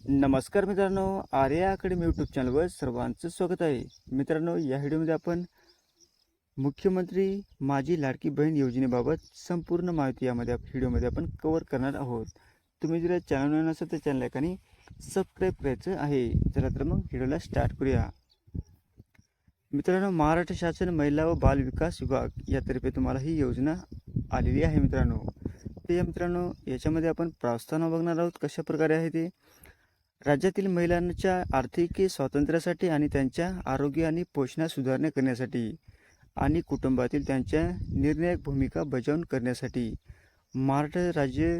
नमस्कार मित्रांनो Arya academy YouTube चॅनलवर सर्वांचं स्वागत आहे. मित्रांनो या व्हिडिओमध्ये आपण मुख्यमंत्री माझी लाडकी बहीण योजनेबाबत संपूर्ण माहिती यामध्ये व्हिडिओमध्ये आपण कवर करणार आहोत. तुम्ही जर चॅनल नसेल तर चॅनल आणि सबस्क्राईब करायचं आहे. चला तर मग व्हिडिओला स्टार्ट करूया. मित्रांनो महाराष्ट्र शासन महिला व बाल विकास विभाग यातर्फे तुम्हाला ही योजना आलेली आहे मित्रांनो. ते मित्रांनो याच्यामध्ये आपण प्रावस्थानं बघणार आहोत कशा प्रकारे आहे ते. राज्यातील महिलांच्या आर्थिक स्वातंत्र्यासाठी आणि त्यांच्या आरोग्य आणि पोषणात सुधारणा करण्यासाठी आणि कुटुंबातील त्यांच्या निर्णायक भूमिका बजावून करण्यासाठी महाराष्ट्र राज्य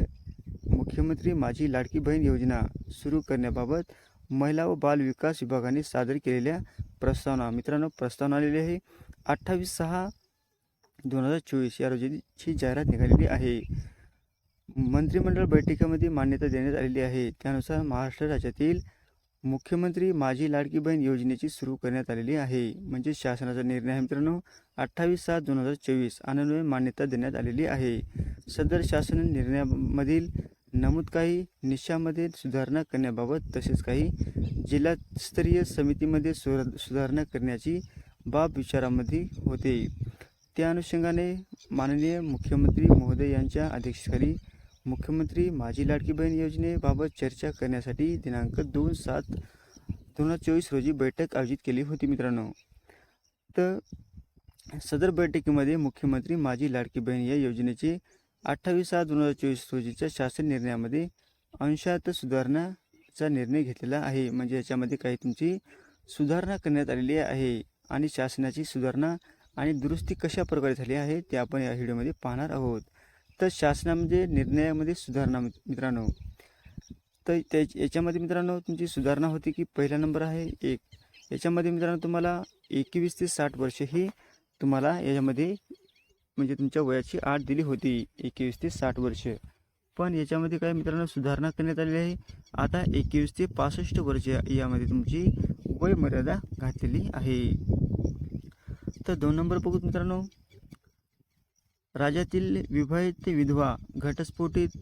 मुख्यमंत्री माझी लाडकी बहीण योजना सुरू करण्याबाबत महिला व बाल विकास विभागाने सादर केलेल्या प्रस्तावना मित्रांनो प्रस्तावना आलेली आहे. अठ्ठावीस सहा दोन हजार चोवीस या रोजीची जाहिरात निघालेली आहे. मंत्रिमंडळ बैठकीमध्ये मान्यता देण्यात आलेली आहे. त्यानुसार महाराष्ट्र राज्यातील मुख्यमंत्री माझी लाडकी बहीण योजनेची सुरू करण्यात आलेली आहे. म्हणजे शासनाचा निर्णय आहे मित्रांनो. अठ्ठावीस सात दोन हजार चोवीस अनुन्वये मान्यता देण्यात आलेली आहे. सदर शासन निर्णयामधील नमूद काही निशामध्ये सुधारणा करण्याबाबत तसेच काही जिल्हास्तरीय समितीमध्ये सुर सुधारणा करण्याची बाब विचारामध्ये होते. त्या अनुषंगाने माननीय मुख्यमंत्री महोदय यांच्या अध्यक्षतेखाली मुख्यमंत्री माझी लाडकी बहीण योजनेबाबत चर्चा करण्यासाठी दिनांक दोन सात दोन हजार चोवीस रोजी बैठक आयोजित केली होती मित्रांनो. तर सदर बैठकीमध्ये मुख्यमंत्री माझी लाडकी बहीण या योजनेचे अठ्ठावीस सहा दोन हजार चोवीस रोजीच्या शासन निर्णयामध्ये अंशात सुधारणाचा निर्णय घेतलेला आहे. म्हणजे याच्यामध्ये काही तुमची सुधारणा करण्यात आलेली आहे आणि शासनाची सुधारणा आणि दुरुस्ती कशा प्रकारे झाली आहे ते आपण या व्हिडिओमध्ये पाहणार आहोत. तर शासनामध्ये निर्णयामध्ये सुधारणा मित्रांनो. तर त्या याच्यामध्ये मित्रांनो तुमची सुधारणा होती की पहिला नंबर आहे एक. याच्यामध्ये मित्रांनो तुम्हाला एकवीस ते साठ वर्ष ही तुम्हाला याच्यामध्ये म्हणजे तुमच्या वयाची आठ दिली होती एकवीस ते साठ वर्ष. पण याच्यामध्ये काय मित्रांनो सुधारणा करण्यात आलेली आहे. आता एकवीस ते पासष्ट वर्ष यामध्ये तुमची वयमर्यादा घातलेली आहे. तर दोन नंबर बघू मित्रांनो राज्यातील विवाहित विधवा घटस्फोटित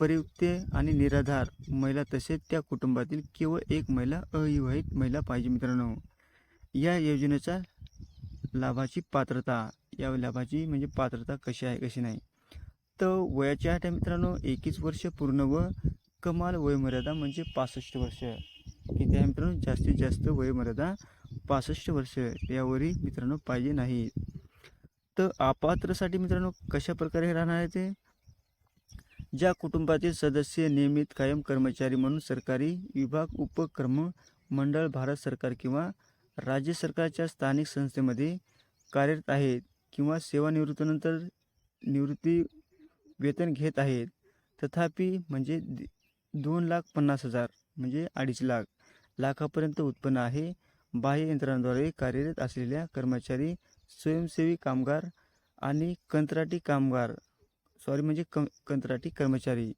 परियुक्ते आणि निराधार महिला तसेच त्या कुटुंबातील केवळ एक महिला अविवाहित महिला पाहिजे मित्रांनो. या योजनेचा लाभाची पात्रता या लाभाची म्हणजे पात्रता कशी आहे कशी नाही? तर वयाची आठ आहे मित्रांनो एकवीस वर्ष पूर्ण व कमाल वयमर्यादा म्हणजे पासष्ट वर्ष. किती आहे मित्रांनो? जास्तीत जास्त वयमर्यादा पासष्ट वर्ष यावरही मित्रांनो पाहिजे नाही. तर अपात्रसाठी मित्रांनो कशा प्रकारे हे राहणार आहे ते? ज्या कुटुंबातील सदस्य नियमित कायम कर्मचारी म्हणून सरकारी विभाग उपक्रम मंडळ भारत सरकार किंवा राज्य सरकारच्या स्थानिक संस्थेमध्ये कार्यरत आहेत किंवा सेवानिवृत्तीनंतर निवृत्ती वेतन घेत आहेत तथापि म्हणजे दोन लाख पन्नास हजार म्हणजे अडीच लाख लाखापर्यंत उत्पन्न आहे. बाह्य यंत्रणाद्वारे कार्यरत असलेल्या कर्मचारी स्वयंसेवी कामगार आणि कंत्राटी कामगार सॉरी म्हणजे कं कंत्राटी कर्मचारी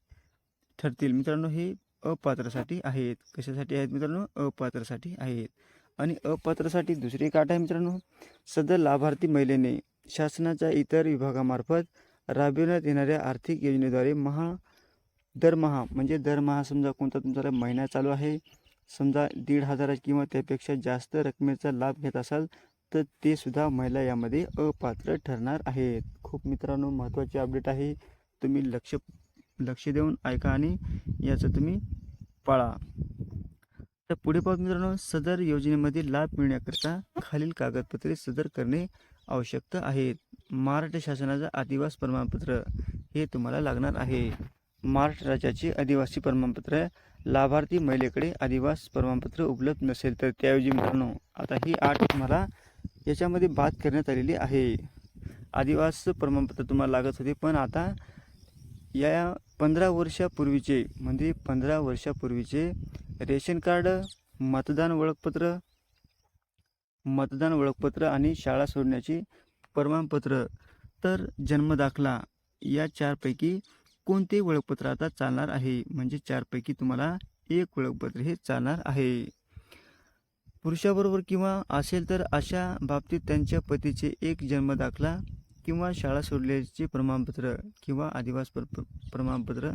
ठरतील. मित्रांनो हे अपात्रसाठी आहेत. कशासाठी आहेत मित्रांनो? अपात्रसाठी आहेत. आणि अपात्रसाठी दुसरी एक आहे मित्रांनो सदर लाभार्थी महिलेने शासनाच्या इतर विभागामार्फत राबविण्यात येणाऱ्या आर्थिक योजनेद्वारे महा दरमहा म्हणजे दरमहा समजा कोणता तुमचा महिना चालू आहे समजा दीड हजाराची किंवा त्यापेक्षा जास्त रकमेचा लाभ घेत असाल तर ते सुद्धा महिला यामध्ये अपात्र ठरणार आहेत. खूप मित्रांनो महत्त्वाची अपडेट आहे. तुम्ही लक्ष लक्ष देऊन ऐका आणि याचं तुम्ही पाळा. तर पुढे पाहत मित्रांनो सदर योजनेमध्ये लाभ मिळण्याकरिता खालील कागदपत्रे सदर करणे आवश्यक आहेत. महाराष्ट्र शासनाचं आदिवास प्रमाणपत्र हे तुम्हाला लागणार आहे. महाराष्ट्र राज्याचे आदिवासी प्रमाणपत्र लाभार्थी महिलेकडे आदिवास प्रमाणपत्र उपलब्ध नसेल तर त्याऐवजी मित्रांनो आता ही आठ तुम्हाला याच्यामध्ये बाद करण्यात आलेली आहे. आदिवास प्रमाणपत्र तुम्हाला लागत होते पण आता या पंधरा वर्षापूर्वीचे म्हणजे पंधरा वर्षापूर्वीचे रेशन कार्ड मतदान ओळखपत्र मतदान ओळखपत्र आणि शाळा सोडण्याचे प्रमाणपत्र तर जन्मदाखला या चारपैकी कोणते ओळखपत्र आता चालणार आहे? म्हणजे चारपैकी तुम्हाला एक ओळखपत्र हे चालणार आहे. पुरुषाबरोबर किंवा असेल तर अशा बाबतीत त्यांच्या पतीचे एक जन्मदाखला किंवा शाळा सोडल्याचे प्रमाणपत्र किंवा आदिवास प्र प्रमाणपत्र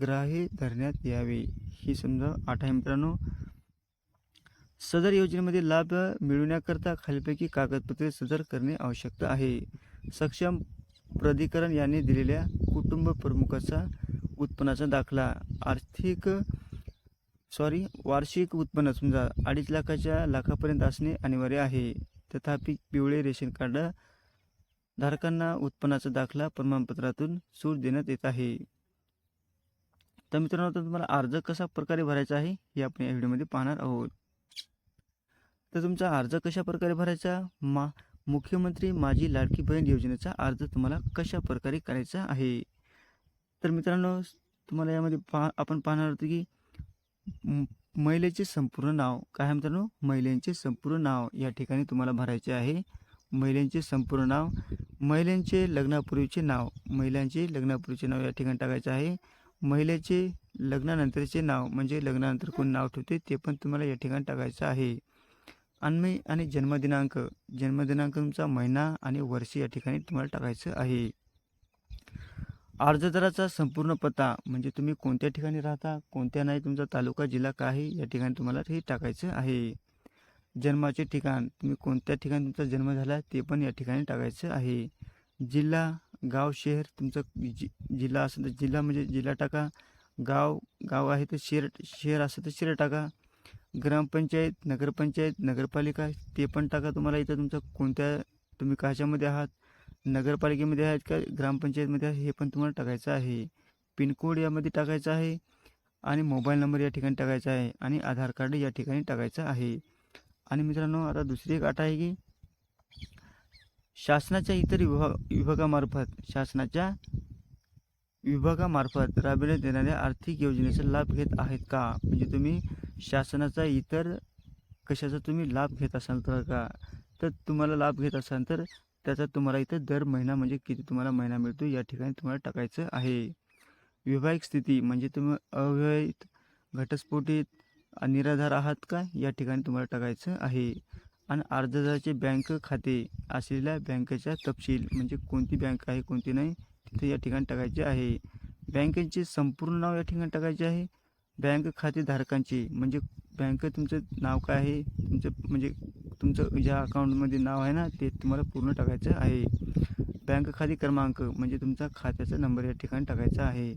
ग्राह्य धरण्यात यावे. ही समजा आठ आहे मित्रांनो. सदर योजनेमध्ये लाभ मिळवण्याकरता खालीपैकी कागदपत्रे सदर करणे आवश्यक आहे. सक्षम प्राधिकरण यांनी दिलेल्या कुटुंब प्रमुखाचा उत्पन्नाचा दाखला. आर्थिक सॉरी वार्षिक उत्पन्न समजा अडीच लाखाच्या लाखापर्यंत असणे अनिवार्य आहे. तथापि पिवळे रेशन कार्ड धारकांना उत्पन्नाचा दाखला प्रमाणपत्रातून सूट देण्यात येत आहे. तर मित्रांनो आता तुम्हाला अर्ज कशा प्रकारे भरायचा आहे हे आपण या व्हिडिओमध्ये पाहणार आहोत. तर तुमचा अर्ज कशा प्रकारे भरायचा? मा मुख्यमंत्री माझी लाडकी बहीण योजनेचा अर्ज तुम्हाला कशा प्रकारे करायचा आहे? तर मित्रांनो तुम्हाला यामध्ये पा आपण पाहणार होतो की महिलेचे संपूर्ण नाव काय आहे मित्रांनो महिलांचे संपूर्ण नाव या ठिकाणी तुम्हाला भरायचे आहे. महिलांचे संपूर्ण नाव महिलांचे लग्नापूर्वीचे नाव महिलांचे लग्नापूर्वीचे नाव या ठिकाणी टाकायचे आहे. महिलेचे लग्नानंतरचे नाव म्हणजे लग्नानंतर कोण नाव ठेवते ते पण तुम्हाला या ठिकाणी टाकायचं आहे. आणि आणि जन्मदिनांक जन्मदिनांक तुमचा महिना आणि वर्ष या ठिकाणी तुम्हाला टाकायचं आहे. अर्जदाराचा संपूर्ण पत्ता म्हणजे तुम्ही कोणत्या ठिकाणी राहता कोणत्या नाही तुमचा तालुका जिल्हा काय आहे या ठिकाणी तुम्हाला हे टाकायचं आहे. जन्माचे ठिकाण तुम्ही कोणत्या ठिकाणी तुमचा जन्म झाला ते पण या ठिकाणी टाकायचं आहे. जिल्हा गाव शहर तुमचं जि जिल्हा असेल तर जिल्हा म्हणजे जिल्हा टाका. गाव गाव आहे तर शहर शहर असेल तर शहर टाका. ग्रामपंचायत नगरपंचायत नगरपालिका ते पण टाका. तुम्हाला इथं तुमचं कोणत्या तुम्ही कशामध्ये आहात नगरपालिकेमध्ये आहेत का? ग्रामपंचायतमध्ये आहे? हे पण तुम्हाला टाकायचं आहे. पिनकोड यामध्ये टाकायचं आहे आणि मोबाईल नंबर या ठिकाणी टाकायचा आहे आणि आधार कार्ड या ठिकाणी टाकायचं आहे. आणि मित्रांनो आता दुसरी एक अट आहे की शासनाच्या इतर विभाग विभागामार्फत शासनाच्या विभागामार्फत राबविण्यात येणाऱ्या आर्थिक योजनेचा लाभ घेत आहेत का? म्हणजे तुम्ही शासनाचा इतर कशाचा तुम्ही लाभ घेत असाल तर का? तर तुम्हाला लाभ घेत असाल तर त्याचा तुम्हाला इथं दर महिना म्हणजे किती तुम्हाला महिना मिळतो या ठिकाणी तुम्हाला टाकायचं आहे. विवाहिक स्थिती म्हणजे तुम्ही अविवाहित घटस्फोटित निराधार आहात का? या ठिकाणी तुम्हाला टाकायचं आहे. आणि अर्जदाराचे बँक खाते असलेल्या बँकेचा तपशील म्हणजे कोणती बँक आहे कोणती नाही तिथे या ठिकाणी टाकायचे आहे. बँकेचे संपूर्ण नाव या ठिकाणी टाकायचे आहे. बँक खातेधारकांचे म्हणजे बँक तुमचं नाव काय आहे? तुमचं म्हणजे तुमचं ज्या अकाउंटमध्ये नाव आहे ना ते तुम्हाला पूर्ण टाकायचं आहे. बँक खाते क्रमांक म्हणजे तुमचा खात्याचा नंबर या ठिकाणी टाकायचा आहे.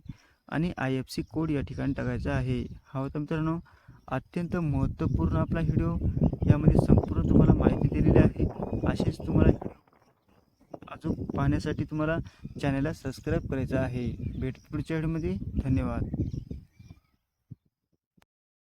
आणि आय एफ सी कोड या ठिकाणी टाकायचा आहे. हा होता मित्रांनो अत्यंत महत्त्वपूर्ण आपला व्हिडिओ. यामध्ये संपूर्ण तुम्हाला माहिती दिलेली आहे. असेच तुम्हाला अजून पाहण्यासाठी तुम्हाला चॅनलला सबस्क्राईब करायचं आहे. भेट पुढच्या व्हिडिओमध्ये. धन्यवाद.